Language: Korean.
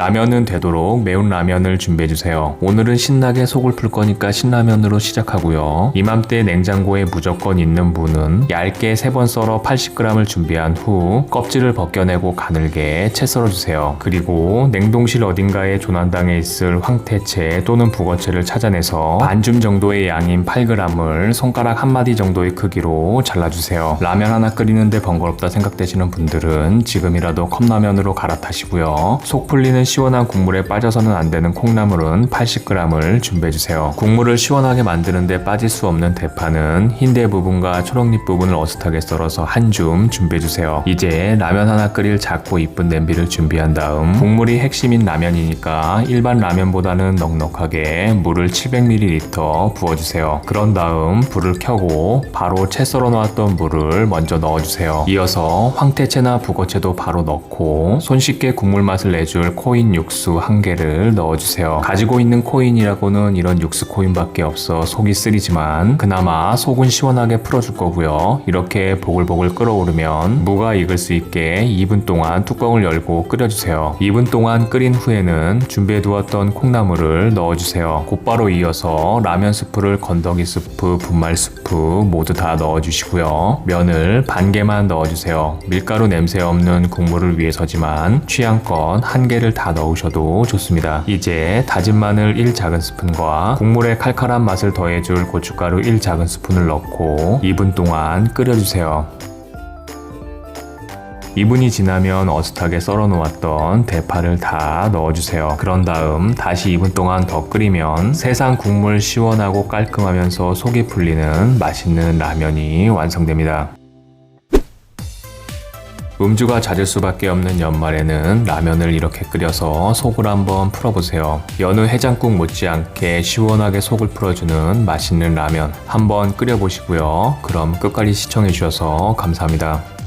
라면은 되도록 매운 라면을 준비해주세요. 오늘은 신나게 속을 풀 거니까 신라면으로 시작하고요. 이맘때 냉장고에 무조건 있는 분은 얇게 3번 썰어 80g을 준비한 후 껍질을 벗겨내고 가늘게 채 썰어주세요. 그리고 냉동실 어딘가에 조난당해 있을 황태채 또는 북어채를 찾아내서 반줌 정도의 양인 8g을 손가락 한 마디 정도의 크기로 잘라주세요. 라면 하나 끓이는데 번거롭다 생각되시는 분들은 지금이라도 컵라면으로 갈아타시고요. 속 풀리는 시원한 국물에 빠져서는 안 되는 콩나물은 80g을 준비해주세요. 국물을 시원하게 만드는데 빠질 수 없는 대파는 흰대 부분과 초록잎 부분을 어슷하게 썰어서 한 줌 준비해주세요. 이제 라면 하나 끓일 작고 이쁜 냄비를 준비한 다음 국물이 핵심인 라면이니까 일반 라면보다는 넉넉하게 물을 700ml 부어주세요. 그런 다음 불을 켜고 바로 채 썰어 놓았던 물을 먼저 넣어주세요. 이어서 황태채나 북어채도 바로 넣고 손쉽게 국물 맛을 내줄 코인 육수 한 개를 넣어주세요. 가지고 있는 코인이라고는 이런 육수 코인밖에 없어 속이 쓰리지만 그나마 속은 시원하게 풀어줄 거고요. 이렇게 보글보글 끓어오르면 무가 익을 수 있게 2분 동안 뚜껑을 열고 끓여주세요. 2분 동안 끓인 후에는 준비해두었던 콩나물을 넣어주세요. 곧바로 이어서 라면 스프를 건더기 스프, 분말 스프 모두 다 넣어주시고요. 면을 반 개만 넣어주세요. 밀가루 냄새 없는 국물을 위해서지만 취향껏 한 개를 다 넣으셔도 좋습니다. 이제 다진 마늘 1 작은 스푼과 국물의 칼칼한 맛을 더해줄 고춧가루 1 작은 스푼을 넣고 2분 동안 끓여주세요. 2분이 지나면 어슷하게 썰어 놓았던 대파를 다 넣어주세요. 그런 다음 다시 2분 동안 더 끓이면 세상 국물 시원하고 깔끔하면서 속이 풀리는 맛있는 라면이 완성됩니다. 음주가 잦을 수밖에 없는 연말에는 라면을 이렇게 끓여서 속을 한번 풀어보세요. 여느 해장국 못지않게 시원하게 속을 풀어주는 맛있는 라면 한번 끓여보시고요. 그럼 끝까지 시청해주셔서 감사합니다.